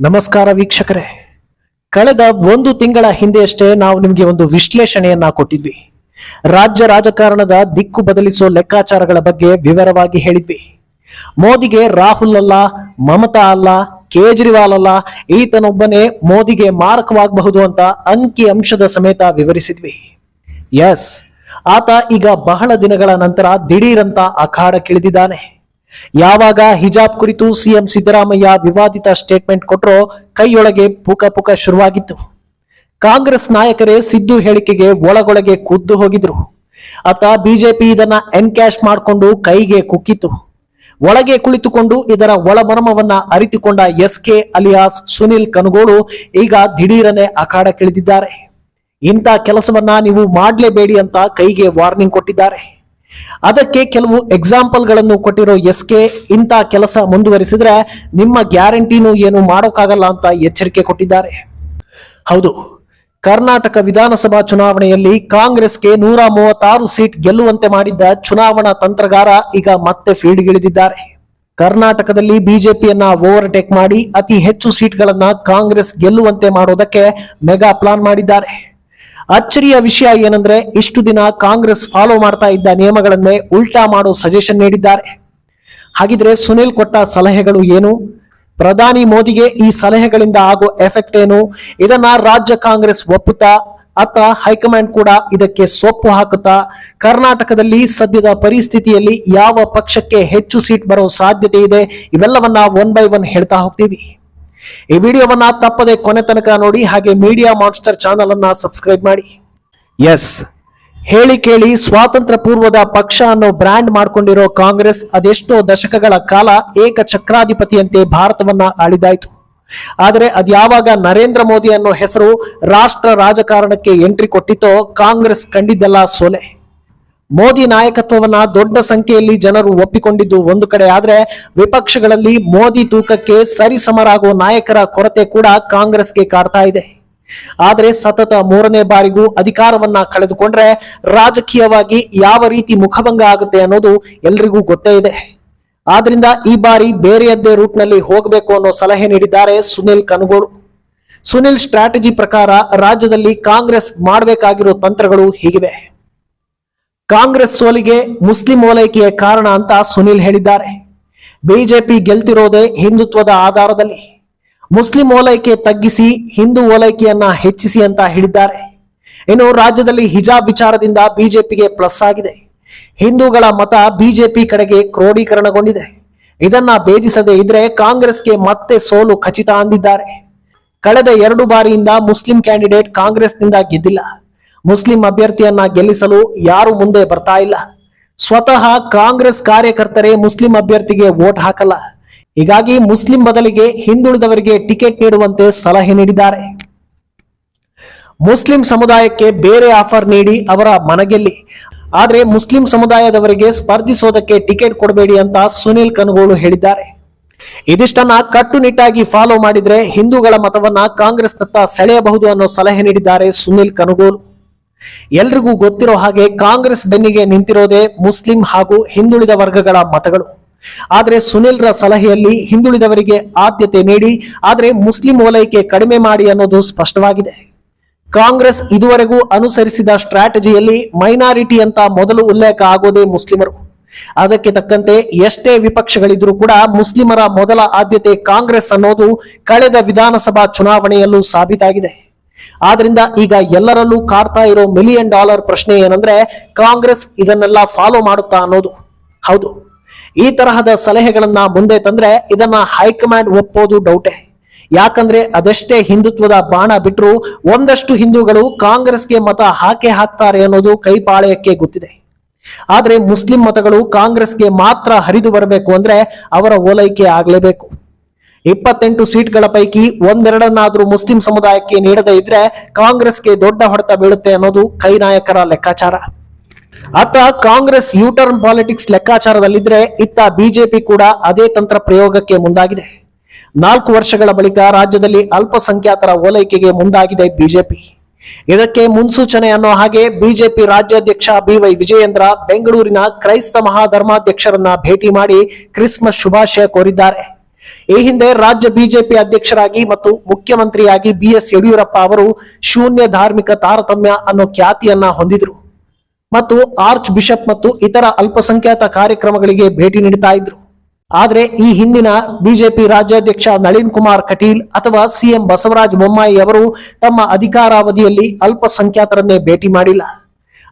ನಮಸ್ಕಾರ ವೀಕ್ಷಕರೇ. ಕಳೆದ ಒಂದು ತಿಂಗಳ ಹಿಂದೆಯಷ್ಟೇ ನಾವು ನಿಮಗೆ ಒಂದು ವಿಶ್ಲೇಷಣೆಯನ್ನ ಕೊಟ್ಟಿದ್ವಿ. ರಾಜ್ಯ ರಾಜಕಾರಣದ ದಿಕ್ಕು ಬದಲಿಸೋ ಲೆಕ್ಕಾಚಾರಗಳ ಬಗ್ಗೆ ವಿವರವಾಗಿ ಹೇಳಿದ್ವಿ. ಮೋದಿಗೆ ರಾಹುಲ್ ಅಲ್ಲ, ಮಮತಾ ಅಲ್ಲ, ಕೇಜ್ರಿವಾಲ್ ಅಲ್ಲ, ಈತನೊಬ್ಬನೇ ಮೋದಿಗೆ ಮಾರಕವಾಗಬಹುದು ಅಂತ ಅಂಕಿ ಅಂಶದ ಸಮೇತ ವಿವರಿಸಿದ್ವಿ. ಎಸ್ ಆತ ಈಗ ಬಹಳ ದಿನಗಳ ನಂತರ ದಿಢೀರಂತ ಅಖಾಡಕ್ಕಿಳಿದಿದ್ದಾನೆ. ಯಾವಾಗ ಹಿಜಾಬ್ ಕುರಿತು ಸಿಎಂ ಸಿದ್ದರಾಮಯ್ಯ ವಿವಾದಿತ ಸ್ಟೇಟ್ಮೆಂಟ್ ಕೊಟ್ಟರೋ ಕೈಯೊಳಗೆ ಪುಕ ಪುಕ ಶುರುವಾಗಿತ್ತು. ಕಾಂಗ್ರೆಸ್ ನಾಯಕರೇ ಸಿದ್ದು ಹೇಳಿಕೆಗೆ ಒಳಗೊಳಗೆ ಕುದ್ದು ಹೋಗಿದ್ರು. ಅತ್ತ ಬಿಜೆಪಿ ಇದನ್ನ ಎನ್ಕ್ಯಾಶ್ ಮಾಡಿಕೊಂಡು ಕೈಗೆ ಕುಕ್ಕಿತು ಒಳಗೆ ಕುಳಿತುಕೊಂಡು ಇದರ ಒಳಮರ್ಮವನ್ನ ಅರಿತುಕೊಂಡ S K alias Sunil Kanagolu ಈಗ ದಿಢೀರನೆ ಅಖಾಡಕ್ಕಿಳಿದಿದ್ದಾರೆ ಇಂಥ ಕೆಲಸವನ್ನ ನೀವು ಮಾಡಲೇಬೇಡಿ ಅಂತ ಕೈಗೆ ವಾರ್ನಿಂಗ್ ಕೊಟ್ಟಿದ್ದಾರೆ. ಅದಕ್ಕೆ ಕೆಲವು ಎಕ್ಸಾಂಪಲ್ಗಳನ್ನು ಕೊಟ್ಟಿರೋ ಎಸ್ ಕೆ ಇಂಥ ಕೆಲಸ ಮುಂದುವರಿಸಿದ್ರೆ ನಿಮ್ಮ ಗ್ಯಾರಂಟಿನೂ ಏನು ಮಾಡೋಕ್ಕಾಗಲ್ಲ ಅಂತ ಎಚ್ಚರಿಕೆ ಕೊಟ್ಟಿದ್ದಾರೆ. ಹೌದು, ಕರ್ನಾಟಕ ವಿಧಾನಸಭಾ ಚುನಾವಣೆಯಲ್ಲಿ ಕಾಂಗ್ರೆಸ್ಗೆ ನೂರ ಮೂವತ್ತಾರು ಸೀಟ್ ಗೆಲ್ಲುವಂತೆ ಮಾಡಿದ್ದ ಚುನಾವಣಾ ತಂತ್ರಗಾರ ಈಗ ಮತ್ತೆ ಫೀಲ್ಡ್ಗಿಳಿದಿದ್ದಾರೆ. ಕರ್ನಾಟಕದಲ್ಲಿ ಬಿಜೆಪಿಯನ್ನ ಓವರ್ಟೇಕ್ ಮಾಡಿ ಅತಿ ಹೆಚ್ಚು ಸೀಟ್ಗಳನ್ನ ಕಾಂಗ್ರೆಸ್ ಗೆಲ್ಲುವಂತೆ ಮಾಡೋದಕ್ಕೆ ಮೆಗಾ ಪ್ಲಾನ್ ಮಾಡಿದ್ದಾರೆ. ಅಚ್ಚರಿಯ ವಿಷಯ ಏನಂದ್ರೆ ಇಷ್ಟು ದಿನ ಕಾಂಗ್ರೆಸ್ ಫಾಲೋ ಮಾಡ್ತಾ ಇದ್ದ ನಿಯಮಗಳನ್ನೇ ಉಲ್ಟಾ ಮಾಡೋ ಸಜೆಷನ್ ನೀಡಿದ್ದಾರೆ. ಹಾಗಿದ್ರೆ ಸುನಿಲ್ ಕೊಟ್ಟ ಸಲಹೆಗಳು ಏನು? ಪ್ರಧಾನಿ ಮೋದಿಗೆ ಈ ಸಲಹೆಗಳಿಂದ ಆಗೋ ಎಫೆಕ್ಟ್ ಏನು? ಇದನ್ನ ರಾಜ್ಯ ಕಾಂಗ್ರೆಸ್ ಒಪ್ಪುತ್ತಾ? ಅತ್ತ ಹೈಕಮಾಂಡ್ ಕೂಡ ಇದಕ್ಕೆ ಸೊಪ್ಪು ಹಾಕುತ್ತಾ? ಕರ್ನಾಟಕದಲ್ಲಿ ಸದ್ಯದ ಪರಿಸ್ಥಿತಿಯಲ್ಲಿ ಯಾವ ಪಕ್ಷಕ್ಕೆ ಹೆಚ್ಚು ಸೀಟ್ ಬರೋ ಸಾಧ್ಯತೆ ಇದೆ? ಇವೆಲ್ಲವನ್ನ ಒನ್ ಬೈ ಒನ್ ಹೇಳ್ತಾ ಹೋಗ್ತೀವಿ. ಈ ವಿಡಿಯೋವನ್ನ ತಪ್ಪದೆ ಕೊನೆ ತನಕ ನೋಡಿ ಹಾಗೆ ಮೀಡಿಯಾ ಮಾನ್ಸ್ಟರ್ ಚಾನಲ್ ಅನ್ನ ಸಬ್ಸ್ಕ್ರೈಬ್ ಮಾಡಿ. ಎಸ್ ಹೇಳಿ ಕೇಳಿ ಸ್ವಾತಂತ್ರ್ಯ ಪೂರ್ವದ ಪಕ್ಷ ಅನ್ನೋ ಬ್ರ್ಯಾಂಡ್ ಮಾಡ್ಕೊಂಡಿರೋ ಕಾಂಗ್ರೆಸ್ ಅದೆಷ್ಟೋ ದಶಕಗಳ ಕಾಲ ಏಕ ಚಕ್ರಾಧಿಪತಿಯಂತೆ ಭಾರತವನ್ನ ಆಳಿದಾಯ್ತು. ಆದರೆ ಅದ್ಯಾವಾಗ ನರೇಂದ್ರ ಮೋದಿ ಅನ್ನೋ ಹೆಸರು ರಾಷ್ಟ್ರ ರಾಜಕಾರಣಕ್ಕೆ ಎಂಟ್ರಿ ಕೊಟ್ಟಿತೋ ಕಾಂಗ್ರೆಸ್ ಕಂಡಿದ್ದೆಲ್ಲ ಸೋಲೆ. ಮೋದಿ ನಾಯಕತ್ವವನ್ನ ದೊಡ್ಡ ಸಂಖ್ಯೆಯಲ್ಲಿ ಜನರು ಒಪ್ಪಿಕೊಂಡಿದ್ದು ಒಂದು ಕಡೆ, ಆದ್ರೆ ವಿಪಕ್ಷಗಳಲ್ಲಿ ಮೋದಿ ತೂಕಕ್ಕೆ ಸರಿಸಮರಾಗುವ ನಾಯಕರ ಕೊರತೆ ಕೂಡ ಕಾಂಗ್ರೆಸ್ಗೆ ಕಾಡ್ತಾ ಇದೆ. ಆದ್ರೆ ಸತತ ಮೂರನೇ ಬಾರಿಗೂ ಅಧಿಕಾರವನ್ನ ಕಳೆದುಕೊಂಡ್ರೆ ರಾಜಕೀಯವಾಗಿ ಯಾವ ರೀತಿ ಮುಖಭಂಗ ಆಗುತ್ತೆ ಅನ್ನೋದು ಎಲ್ರಿಗೂ ಗೊತ್ತೇ ಇದೆ. ಆದ್ರಿಂದ ಈ ಬಾರಿ ಬೇರೆಯದ್ದೇ ರೂಟ್ನಲ್ಲಿ ಹೋಗಬೇಕು ಅನ್ನೋ ಸಲಹೆ ನೀಡಿದ್ದಾರೆ ಸುನಿಲ್ ಕನಗೋಡು. ಸುನಿಲ್ ಸ್ಟ್ರಾಟಜಿ ಪ್ರಕಾರ ರಾಜ್ಯದಲ್ಲಿ ಕಾಂಗ್ರೆಸ್ ಮಾಡಬೇಕಾಗಿರೋ ತಂತ್ರಗಳು ಹೀಗಿವೆ. ಕಾಂಗ್ರೆಸ್ ಸೋಲಿಗೆ ಮುಸ್ಲಿಂ ಓಲೈಕೆಯ ಕಾರಣ ಅಂತ ಸುನಿಲ್ ಹೇಳಿದ್ದಾರೆ. ಬಿಜೆಪಿ ಗೆಲ್ತಿರೋದೇ ಹಿಂದುತ್ವದ ಆಧಾರದಲ್ಲಿ. ಮುಸ್ಲಿಂ ಓಲೈಕೆ ತಗ್ಗಿಸಿ ಹಿಂದೂ ಓಲೈಕೆಯನ್ನ ಹೆಚ್ಚಿಸಿ ಅಂತ ಹೇಳಿದ್ದಾರೆ. ಇನ್ನು ರಾಜ್ಯದಲ್ಲಿ ಹಿಜಾಬ್ ವಿಚಾರದಿಂದ ಬಿಜೆಪಿಗೆ ಪ್ಲಸ್ ಆಗಿದೆ. ಹಿಂದೂಗಳ ಮತ ಬಿಜೆಪಿ ಕಡೆಗೆ ಕ್ರೋಢೀಕರಣಗೊಂಡಿದೆ ಇದನ್ನ ಭೇದಿಸದೇ ಇದ್ರೆ ಕಾಂಗ್ರೆಸ್ಗೆ ಮತ್ತೆ ಸೋಲು ಖಚಿತ ಅಂದಿದ್ದಾರೆ. ಕಳೆದ ಎರಡು ಬಾರಿಯಿಂದ ಮುಸ್ಲಿಂ ಕ್ಯಾಂಡಿಡೇಟ್ ಕಾಂಗ್ರೆಸ್ನಿಂದ ಗೆದ್ದಿಲ್ಲ. ಮುಸ್ಲಿಂ ಅಭ್ಯರ್ಥಿಯನ್ನ ಗೆಲ್ಲಿಸಲು ಯಾರು ಮುಂದೆ ಬರ್ತಾ ಇಲ್ಲ. ಸ್ವತಃ ಕಾಂಗ್ರೆಸ್ ಕಾರ್ಯಕರ್ತರೇ ಮುಸ್ಲಿಂ ಅಭ್ಯರ್ಥಿಗೆ ವೋಟ್ ಹಾಕಲ್ಲ. ಹೀಗಾಗಿ ಮುಸ್ಲಿಂ ಬದಲಿಗೆ ಹಿಂದುಳಿದವರಿಗೆ ಟಿಕೆಟ್ ನೀಡುವಂತೆ ಸಲಹೆ ನೀಡಿದ್ದಾರೆ. ಮುಸ್ಲಿಂ ಸಮುದಾಯಕ್ಕೆ ಬೇರೆ ಆಫರ್ ನೀಡಿ ಅವರ ಮನಗೆಲ್ಲಿ. ಆದ್ರೆ ಮುಸ್ಲಿಂ ಸಮುದಾಯದವರಿಗೆ ಸ್ಪರ್ಧಿಸೋದಕ್ಕೆ ಟಿಕೆಟ್ ಕೊಡಬೇಡಿ ಅಂತ ಸುನಿಲ್ ಕನಗೋಳು ಹೇಳಿದ್ದಾರೆ. ಇದಿಷ್ಟನ್ನ ಕಟ್ಟುನಿಟ್ಟಾಗಿ ಫಾಲೋ ಮಾಡಿದ್ರೆ ಹಿಂದೂಗಳ ಮತವನ್ನ ಕಾಂಗ್ರೆಸ್ನತ್ತ ಸೆಳೆಯಬಹುದು ಅನ್ನೋ ಸಲಹೆ ನೀಡಿದ್ದಾರೆ ಸುನಿಲ್ ಕನಗೋಲು ಎಲ್ರಿಗೂ ಗೊತ್ತಿರೋ ಹಾಗೆ ಕಾಂಗ್ರೆಸ್ ಬೆನ್ನಿಗೆ ನಿಂತಿರೋದೇ ಮುಸ್ಲಿಂ ಹಾಗೂ ಹಿಂದುಳಿದ ವರ್ಗಗಳ ಮತಗಳು. ಆದರೆ ಸುನಿಲ್ರ ಸಲಹೆಯಲ್ಲಿ ಹಿಂದುಳಿದವರಿಗೆ ಆದ್ಯತೆ ನೀಡಿ, ಆದರೆ ಮುಸ್ಲಿಂ ಓಲೈಕೆ ಕಡಿಮೆ ಮಾಡಿ ಅನ್ನೋದು ಸ್ಪಷ್ಟವಾಗಿದೆ. ಕಾಂಗ್ರೆಸ್ ಇದುವರೆಗೂ ಅನುಸರಿಸಿದ ಸ್ಟ್ರಾಟಜಿಯಲ್ಲಿ ಮೈನಾರಿಟಿ ಅಂತ ಮೊದಲು ಉಲ್ಲೇಖ ಆಗೋದೇ ಮುಸ್ಲಿಮರು. ಅದಕ್ಕೆ ತಕ್ಕಂತೆ ಎಷ್ಟೇ ವಿಪಕ್ಷಗಳಿದ್ರೂ ಕೂಡ ಮುಸ್ಲಿಮರ ಮೊದಲ ಆದ್ಯತೆ ಕಾಂಗ್ರೆಸ್ ಅನ್ನೋದು ಕಳೆದ ವಿಧಾನಸಭಾ ಚುನಾವಣೆಯಲ್ಲೂ ಸಾಬೀತಾಗಿದೆ. ಆದ್ರಿಂದ ಈಗ ಎಲ್ಲರಲ್ಲೂ ಕಾಡ್ತಾ ಇರೋ ಮಿಲಿಯನ್ ಡಾಲರ್ ಪ್ರಶ್ನೆ ಏನಂದ್ರೆ ಕಾಂಗ್ರೆಸ್ ಇದನ್ನೆಲ್ಲ ಫಾಲೋ ಮಾಡುತ್ತಾ ಅನ್ನೋದು. ಹೌದು. ಈ ತರಹದ ಸಲಹೆಗಳನ್ನ ಮುಂದೆ ತಂದ್ರೆ ಇದನ್ನ ಹೈಕಮಾಂಡ್ ಒಪ್ಪೋದು ಡೌಟೆ. ಯಾಕಂದ್ರೆ ಅದಷ್ಟೇ ಹಿಂದುತ್ವದ ಬಾಣ ಬಿಟ್ರು ಒಂದಷ್ಟು ಹಿಂದೂಗಳು ಕಾಂಗ್ರೆಸ್ಗೆ ಮತ ಹಾಕೆ ಹಾಕ್ತಾರೆ ಅನ್ನೋದು ಕೈಪಾಳಯಕ್ಕೆ ಗೊತ್ತಿದೆ. ಆದ್ರೆ ಮುಸ್ಲಿಂ ಮತಗಳು ಕಾಂಗ್ರೆಸ್ಗೆ ಮಾತ್ರ ಹರಿದು ಬರಬೇಕು ಅಂದ್ರೆ ಅವರ ಓಲೈಕೆ ಆಗ್ಲೇಬೇಕು. ಇಪ್ಪತ್ತೆಂಟು ಸೀಟ್ಗಳ ಪೈಕಿ ಒಂದೆರಡನ್ನಾದ್ರೂ ಮುಸ್ಲಿಂ ಸಮುದಾಯಕ್ಕೆ ನೀಡದೇ ಇದ್ರೆ ಕಾಂಗ್ರೆಸ್ಗೆ ದೊಡ್ಡ ಹೊಡೆತ ಬೀಳುತ್ತೆ ಅನ್ನೋದು ಕೈ ನಾಯಕರ ಲೆಕ್ಕಾಚಾರ. ಅತ್ತ ಕಾಂಗ್ರೆಸ್ ಯೂಟರ್ನ್ ಪಾಲಿಟಿಕ್ಸ್ ಲೆಕ್ಕಾಚಾರದಲ್ಲಿದ್ರೆ ಇತ್ತ ಬಿಜೆಪಿ ಕೂಡ ಅದೇ ತಂತ್ರ ಪ್ರಯೋಗಕ್ಕೆ ಮುಂದಾಗಿದೆ. ನಾಲ್ಕು ವರ್ಷಗಳ ಬಳಿಕ ರಾಜ್ಯದಲ್ಲಿ ಅಲ್ಪಸಂಖ್ಯಾತರ ಓಲೈಕೆಗೆ ಮುಂದಾಗಿದೆ ಬಿಜೆಪಿ. ಇದಕ್ಕೆ ಮುನ್ಸೂಚನೆ ಅನ್ನೋ ಹಾಗೆ ಬಿಜೆಪಿ ರಾಜ್ಯಾಧ್ಯಕ್ಷ ಬಿವೈ ವಿಜಯೇಂದ್ರ ಬೆಂಗಳೂರಿನ ಕ್ರೈಸ್ತ ಮಹಾಧರ್ಮಾಧ್ಯಕ್ಷರನ್ನ ಭೇಟಿ ಮಾಡಿ ಕ್ರಿಸ್ಮಸ್ ಶುಭಾಶಯ ಕೋರಿದ್ದಾರೆ. ಈ ಹಿಂದೆ ರಾಜ್ಯ ಬಿಜೆಪಿ ಅಧ್ಯಕ್ಷರಾಗಿ ಮತ್ತು ಮುಖ್ಯಮಂತ್ರಿಯಾಗಿ ಬಿ ಎಸ್ ಯಡಿಯೂರಪ್ಪ ಅವರು ಶೂನ್ಯ ಧಾರ್ಮಿಕ ತಾರತಮ್ಯ ಅನ್ನೋ ಖ್ಯಾತಿಯನ್ನ ಹೊಂದಿದ್ರು. ಮತ್ತು ಆರ್ಚ್ ಬಿಷಪ್ ಮತ್ತು ಇತರ ಅಲ್ಪಸಂಖ್ಯಾತ ಕಾರ್ಯಕ್ರಮಗಳಿಗೆ ಭೇಟಿ ನೀಡುತ್ತಾ ಇದ್ರು. ಆದ್ರೆ ಈ ಹಿಂದಿನ ಬಿಜೆಪಿ ರಾಜ್ಯಾಧ್ಯಕ್ಷ ನಳಿನ್ ಕುಮಾರ್ ಕಟೀಲ್ ಅಥವಾ ಸಿಎಂ ಬಸವರಾಜ ಬೊಮ್ಮಾಯಿ ಅವರು ತಮ್ಮ ಅಧಿಕಾರಾವಧಿಯಲ್ಲಿ ಅಲ್ಪಸಂಖ್ಯಾತರನ್ನೇ ಭೇಟಿ ಮಾಡಿಲ್ಲ.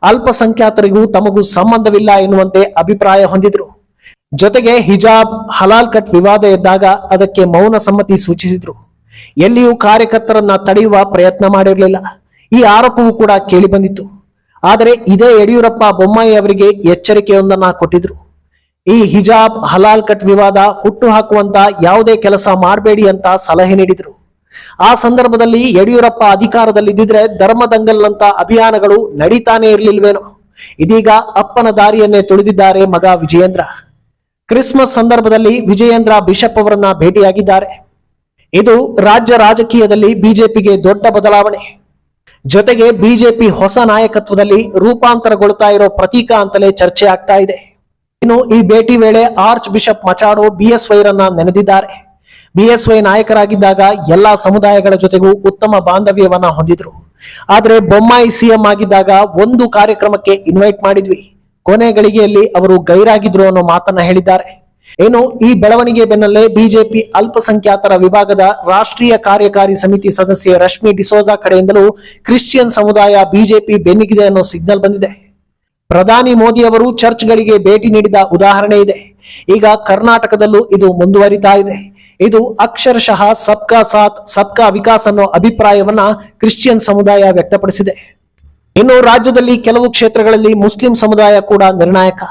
ಅಲ್ಪಸಂಖ್ಯಾತರಿಗೂ ತಮಗೂ ಸಂಬಂಧವಿಲ್ಲ ಎನ್ನುವಂತೆ ಅಭಿಪ್ರಾಯ ಹೊಂದಿದ್ರು. ಜೊತೆಗೆ ಹಿಜಾಬ್ ಹಲಾಲ್ ಕಟ್ ವಿವಾದ ಎದ್ದಾಗ ಅದಕ್ಕೆ ಮೌನ ಸಮ್ಮತಿ ಸೂಚಿಸಿದ್ರು. ಎಲ್ಲಿಯೂ ಕಾರ್ಯಕರ್ತರನ್ನ ತಡೆಯುವ ಪ್ರಯತ್ನ ಮಾಡಿರಲಿಲ್ಲ. ಈ ಆರೋಪವೂ ಕೂಡ ಕೇಳಿ ಬಂದಿತ್ತು. ಆದರೆ ಇದೇ ಯಡಿಯೂರಪ್ಪ ಬೊಮ್ಮಾಯಿ ಅವರಿಗೆ ಎಚ್ಚರಿಕೆಯೊಂದನ್ನ ಕೊಟ್ಟಿದ್ರು. ಈ ಹಿಜಾಬ್ ಹಲಾಲ್ ಕಟ್ ವಿವಾದ ಹುಟ್ಟು ಹಾಕುವಂತ ಯಾವುದೇ ಕೆಲಸ ಮಾಡಬೇಡಿ ಅಂತ ಸಲಹೆ ನೀಡಿದ್ರು. ಆ ಸಂದರ್ಭದಲ್ಲಿ ಯಡಿಯೂರಪ್ಪ ಅಧಿಕಾರದಲ್ಲಿದ್ದಿದ್ರೆ ಧರ್ಮದಂಗಲ್ನಂತ ಅಭಿಯಾನಗಳು ನಡೀತಾನೆ ಇರಲಿಲ್ವೇನೋ. ಇದೀಗ ಅಪ್ಪನ ದಾರಿಯನ್ನೇ ತುಳಿದಿದ್ದಾರೆ ಮಗ ವಿಜಯೇಂದ್ರ. ಕ್ರಿಸ್ಮಸ್ ಸಂದರ್ಭದಲ್ಲಿ ವಿಜಯೇಂದ್ರ ಬಿಷಪ್ ಅವರನ್ನ ಭೇಟಿಯಾಗಿದ್ದಾರೆ. ಇದು ರಾಜ್ಯ ರಾಜಕೀಯದಲ್ಲಿ ಬಿಜೆಪಿಗೆ ದೊಡ್ಡ ಬದಲಾವಣೆ. ಜೊತೆಗೆ ಬಿಜೆಪಿ ಹೊಸ ನಾಯಕತ್ವದಲ್ಲಿ ರೂಪಾಂತರಗೊಳ್ತಾ ಇರೋ ಪ್ರತೀಕ ಅಂತಲೇ ಚರ್ಚೆ ಆಗ್ತಾ ಇದೆ. ಇನ್ನು ಈ ಭೇಟಿ ವೇಳೆ ಆರ್ಚ್ ಬಿಷಪ್ ಮಚಾಡೋ ಬಿಎಸ್ವೈರನ್ನ ನೆನೆದಿದ್ದಾರೆ. ಬಿಎಸ್ವೈ ನಾಯಕರಾಗಿದ್ದಾಗ ಎಲ್ಲಾ ಸಮುದಾಯಗಳ ಜೊತೆಗೂ ಉತ್ತಮ ಬಾಂಧವ್ಯವನ್ನ ಹೊಂದಿದ್ರು. ಆದ್ರೆ ಬೊಮ್ಮಾಯಿ ಸಿಎಂ ಆಗಿದ್ದಾಗ ಒಂದು ಕಾರ್ಯಕ್ರಮಕ್ಕೆ ಇನ್ವೈಟ್ ಮಾಡಿದ್ವಿ. ಕೊನೆ ಗಳಿಗೆಯಲ್ಲಿ ಅವರು ಗೈರಾಗಿದ್ರು ಅನ್ನೋ ಮಾತನ್ನ ಹೇಳಿದ್ದಾರೆ. ಏನು, ಈ ಬೆಳವಣಿಗೆ ಬೆನ್ನಲ್ಲೇ ಬಿಜೆಪಿ ಅಲ್ಪಸಂಖ್ಯಾತರ ವಿಭಾಗದ ರಾಷ್ಟ್ರೀಯ ಕಾರ್ಯಕಾರಿ ಸಮಿತಿ ಸದಸ್ಯೆ ರಶ್ಮಿ ಡಿಸೋಜಾ ಕಡೆಯಿಂದಲೂ ಕ್ರಿಶ್ಚಿಯನ್ ಸಮುದಾಯ ಬಿಜೆಪಿ ಬೆನ್ನಿಗಿದೆ ಅನ್ನೋ ಸಿಗ್ನಲ್ ಬಂದಿದೆ. ಪ್ರಧಾನಿ ಮೋದಿ ಅವರು ಚರ್ಚ್ಗಳಿಗೆ ಭೇಟಿ ನೀಡಿದ ಉದಾಹರಣೆ ಇದೆ. ಈಗ ಕರ್ನಾಟಕದಲ್ಲೂ ಇದು ಮುಂದುವರಿತಾ ಇದೆ. ಇದು ಅಕ್ಷರಶಃ ಸಬ್ಕಾ ಸಾಥ್, ಸಬ್ಕಾ ವಿಕಾಸ್ ಅನ್ನೋ ಅಭಿಪ್ರಾಯವನ್ನ ಕ್ರಿಶ್ಚಿಯನ್ ಸಮುದಾಯ ವ್ಯಕ್ತಪಡಿಸಿದೆ. ಇನ್ನು ರಾಜ್ಯದಲ್ಲಿ ಕೆಲವು ಕ್ಷೇತ್ರಗಳಲ್ಲಿ ಮುಸ್ಲಿಂ ಸಮುದಾಯ ಕೂಡ ನಿರ್ಣಾಯಕ.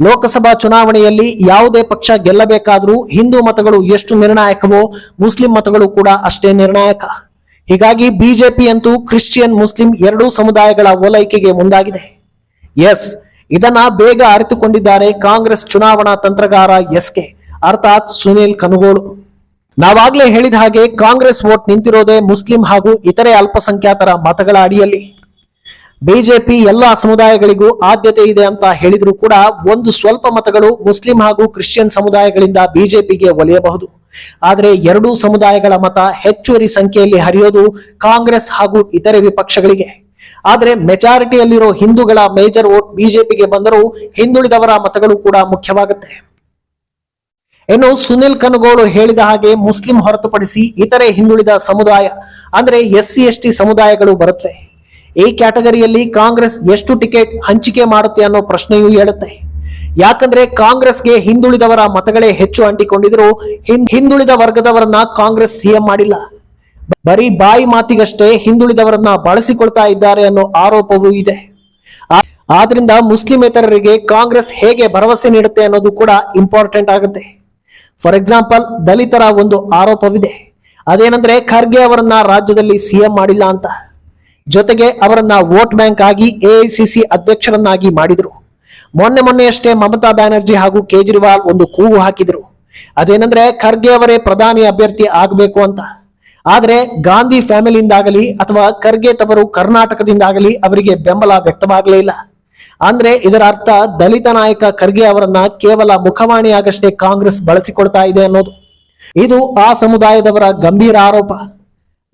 ಲೋಕಸಭಾ ಚುನಾವಣೆಯಲ್ಲಿ ಯಾವುದೇ ಪಕ್ಷ ಗೆಲ್ಲಬೇಕಾದ್ರೂ ಹಿಂದೂ ಮತಗಳು ಎಷ್ಟು ನಿರ್ಣಾಯಕವೋ ಮುಸ್ಲಿಂ ಮತಗಳು ಕೂಡ ಅಷ್ಟೇ ನಿರ್ಣಾಯಕ. ಹೀಗಾಗಿ ಬಿಜೆಪಿ ಅಂತೂ ಕ್ರಿಶ್ಚಿಯನ್ ಮುಸ್ಲಿಂ ಎರಡೂ ಸಮುದಾಯಗಳ ಓಲೈಕೆಗೆ ಮುಂದಾಗಿದೆ. ಎಸ್, ಇದನ್ನ ಬೇಗ ಅರಿತುಕೊಂಡಿದ್ದಾರೆ ಕಾಂಗ್ರೆಸ್ ಚುನಾವಣಾ ತಂತ್ರಗಾರ ಎಸ್ ಕೆ ಅರ್ಥಾತ್ ಸುನೀಲ್ ಕನುಗೋಳು ನಾವಾಗ್ಲೇ ಹೇಳಿದ ಹಾಗೆ ಕಾಂಗ್ರೆಸ್ ವೋಟ್ ನಿಂತಿರೋದೇ ಮುಸ್ಲಿಂ ಹಾಗೂ ಇತರೆ ಅಲ್ಪಸಂಖ್ಯಾತರ ಮತಗಳ ಅಡಿಯಲ್ಲಿ. ಬಿಜೆಪಿ ಎಲ್ಲಾ ಸಮುದಾಯಗಳಿಗೂ ಆದ್ಯತೆ ಇದೆ ಅಂತ ಹೇಳಿದ್ರು ಕೂಡ ಒಂದು ಸ್ವಲ್ಪ ಮತಗಳು ಮುಸ್ಲಿಂ ಹಾಗೂ ಕ್ರಿಶ್ಚಿಯನ್ ಸಮುದಾಯಗಳಿಂದ ಬಿಜೆಪಿಗೆ ಒಲಿಯಬಹುದು. ಆದರೆ ಎರಡೂ ಸಮುದಾಯಗಳ ಮತ ಹೆಚ್ಚುವರಿ ಸಂಖ್ಯೆಯಲ್ಲಿ ಹರಿಯೋದು ಕಾಂಗ್ರೆಸ್ ಹಾಗೂ ಇತರೆ ವಿಪಕ್ಷಗಳಿಗೆ. ಆದರೆ ಮೆಜಾರಿಟಿಯಲ್ಲಿರೋ ಹಿಂದೂಗಳ ಮೇಜರ್ ವೋಟ್ ಬಿಜೆಪಿಗೆ ಬಂದರೂ ಹಿಂದುಳಿದವರ ಮತಗಳು ಕೂಡ ಮುಖ್ಯವಾಗುತ್ತೆ. ಇನ್ನು ಸುನಿಲ್ ಕನಗೋಳು ಹೇಳಿದ ಹಾಗೆ ಮುಸ್ಲಿಂ ಹೊರತುಪಡಿಸಿ ಇತರೆ ಹಿಂದುಳಿದ ಸಮುದಾಯ, ಅಂದ್ರೆ ಎಸ್ ಸಿ ಎಸ್ ಸಮುದಾಯಗಳು ಬರುತ್ತವೆ. ಈ ಕ್ಯಾಟಗರಿಯಲ್ಲಿ ಕಾಂಗ್ರೆಸ್ ಎಷ್ಟು ಟಿಕೆಟ್ ಹಂಚಿಕೆ ಮಾಡುತ್ತೆ ಅನ್ನೋ ಪ್ರಶ್ನೆಯೂ ಹೇಳುತ್ತೆ ಯಾಕಂದ್ರೆ ಕಾಂಗ್ರೆಸ್ಗೆ ಹಿಂದುಳಿದವರ ಮತಗಳೇ ಹೆಚ್ಚು ಅಂಟಿಕೊಂಡಿದ್ರು. ಹಿಂದುಳಿದ ವರ್ಗದವರನ್ನ ಕಾಂಗ್ರೆಸ್ ಸಿಎಂ ಮಾಡಿಲ್ಲ. ಬರೀ ಬಾಯಿ ಮಾತಿಗಷ್ಟೇ ಹಿಂದುಳಿದವರನ್ನ ಬಳಸಿಕೊಳ್ತಾ ಇದ್ದಾರೆ ಅನ್ನೋ ಆರೋಪವೂ ಇದೆ. ಆದ್ರಿಂದ ಮುಸ್ಲಿಮೇತರರಿಗೆ ಕಾಂಗ್ರೆಸ್ ಹೇಗೆ ಭರವಸೆ ನೀಡುತ್ತೆ ಅನ್ನೋದು ಕೂಡ ಇಂಪಾರ್ಟೆಂಟ್ ಆಗುತ್ತೆ. ಫಾರ್ ಎಕ್ಸಾಂಪಲ್, ದಲಿತರ ಒಂದು ಆರೋಪವಿದೆ. ಅದೇನಂದ್ರೆ ಖರ್ಗೆ ಅವರನ್ನ ರಾಜ್ಯದಲ್ಲಿ ಸಿಎಂ ಮಾಡಿಲ್ಲ ಅಂತ. ಜೊತೆಗೆ ಅವರನ್ನ ವೋಟ್ ಬ್ಯಾಂಕ್ ಆಗಿ ಎಐಸಿಸಿ ಅಧ್ಯಕ್ಷರನ್ನಾಗಿ ಮಾಡಿದ್ರು. ಮೊನ್ನೆ ಮೊನ್ನೆಯಷ್ಟೇ ಮಮತಾ ಬ್ಯಾನರ್ಜಿ ಹಾಗೂ ಕೇಜ್ರಿವಾಲ್ ಒಂದು ಕೂಗು ಹಾಕಿದ್ರು. ಅದೇನಂದ್ರೆ, ಖರ್ಗೆ ಅವರೇ ಪ್ರಧಾನಿ ಅಭ್ಯರ್ಥಿ ಆಗಬೇಕು ಅಂತ. ಆದರೆ ಗಾಂಧಿ ಫ್ಯಾಮಿಲಿಯಿಂದಾಗಲಿ ಅಥವಾ ಖರ್ಗೆ ತವರು ಕರ್ನಾಟಕದಿಂದಾಗಲಿ ಅವರಿಗೆ ಬೆಂಬಲ ವ್ಯಕ್ತವಾಗಲೇ ಇಲ್ಲ. ಅಂದ್ರೆ ಇದರ ಅರ್ಥ ದಲಿತ ನಾಯಕ ಖರ್ಗೆ ಅವರನ್ನ ಕೇವಲ ಮುಖವಾಣಿಯಾಗಷ್ಟೇ ಕಾಂಗ್ರೆಸ್ ಬಳಸಿಕೊಳ್ತಾ ಇದೆ ಅನ್ನೋದು. ಇದು ಆ ಸಮುದಾಯದವರ ಗಂಭೀರ ಆರೋಪ.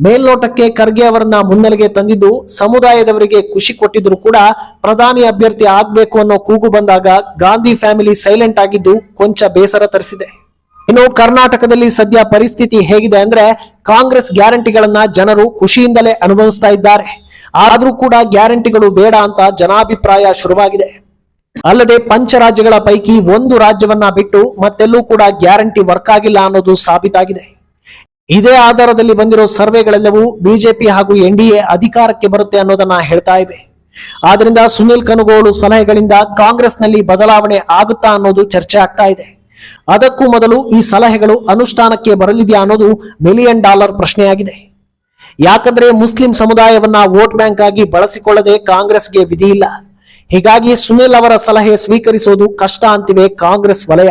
ಮೇಲ್ನೋಟಕ್ಕೆ ಖರ್ಗೆ ಅವರನ್ನ ಮುನ್ನೆಲೆಗೆ ತಂದಿದ್ದು ಸಮುದಾಯದವರಿಗೆ ಖುಷಿ ಕೊಟ್ಟಿದ್ರು ಕೂಡ ಪ್ರಧಾನಿ ಅಭ್ಯರ್ಥಿ ಆಗ್ಬೇಕು ಅನ್ನೋ ಕೂಗು ಬಂದಾಗ ಗಾಂಧಿ ಫ್ಯಾಮಿಲಿ ಸೈಲೆಂಟ್ ಆಗಿದ್ದು ಕೊಂಚ ಬೇಸರ ತರಿಸಿದೆ. ಇನ್ನು ಕರ್ನಾಟಕದಲ್ಲಿ ಸದ್ಯ ಪರಿಸ್ಥಿತಿ ಹೇಗಿದೆ ಅಂದ್ರೆ ಕಾಂಗ್ರೆಸ್ ಗ್ಯಾರಂಟಿಗಳನ್ನ ಜನರು ಖುಷಿಯಿಂದಲೇ ಅನುಭವಿಸ್ತಾ ಇದ್ದಾರೆ. ಆದ್ರೂ ಕೂಡ ಗ್ಯಾರಂಟಿಗಳು ಬೇಡ ಅಂತ ಜನಾಭಿಪ್ರಾಯ ಶುರುವಾಗಿದೆ. ಅಲ್ಲದೆ ಪಂಚರಾಜ್ಯಗಳ ಪೈಕಿ ಒಂದು ರಾಜ್ಯವನ್ನ ಬಿಟ್ಟು ಮತ್ತೆಲ್ಲೂ ಕೂಡ ಗ್ಯಾರಂಟಿ ವರ್ಕ್ ಆಗಿಲ್ಲ ಅನ್ನೋದು ಸಾಬೀತಾಗಿದೆ. ಇದೇ ಆಧಾರದಲ್ಲಿ ಬಂದಿರೋ ಸರ್ವೆಗಳೆಲ್ಲವೂ ಬಿಜೆಪಿ ಹಾಗೂ ಎನ್ ಡಿ ಎ ಅಧಿಕಾರಕ್ಕೆ ಬರುತ್ತೆ ಅನ್ನೋದನ್ನ ಹೇಳ್ತಾ ಇವೆ ಆದ್ರಿಂದ ಸುನಿಲ್ ಕನುಗೋಳು ಸಲಹೆಗಳಿಂದ ಕಾಂಗ್ರೆಸ್ನಲ್ಲಿ ಬದಲಾವಣೆ ಆಗುತ್ತಾ ಅನ್ನೋದು ಚರ್ಚೆ ಆಗ್ತಾ ಇದೆ. ಅದಕ್ಕೂ ಮೊದಲು ಈ ಸಲಹೆಗಳು ಅನುಷ್ಠಾನಕ್ಕೆ ಬರಲಿದೆಯಾ ಅನ್ನೋದು ಮಿಲಿಯನ್ ಡಾಲರ್ ಪ್ರಶ್ನೆಯಾಗಿದೆ. ಯಾಕಂದ್ರೆ ಮುಸ್ಲಿಂ ಸಮುದಾಯವನ್ನ ವೋಟ್ ಬ್ಯಾಂಕ್ ಆಗಿ ಬಳಸಿಕೊಳ್ಳದೆ ಕಾಂಗ್ರೆಸ್ಗೆ ವಿಧಿ ಇಲ್ಲ. ಹೀಗಾಗಿ ಸುನಿಲ್ ಅವರ ಸಲಹೆ ಸ್ವೀಕರಿಸೋದು ಕಷ್ಟ ಅಂತಿವೆ ಕಾಂಗ್ರೆಸ್ ವಲಯ.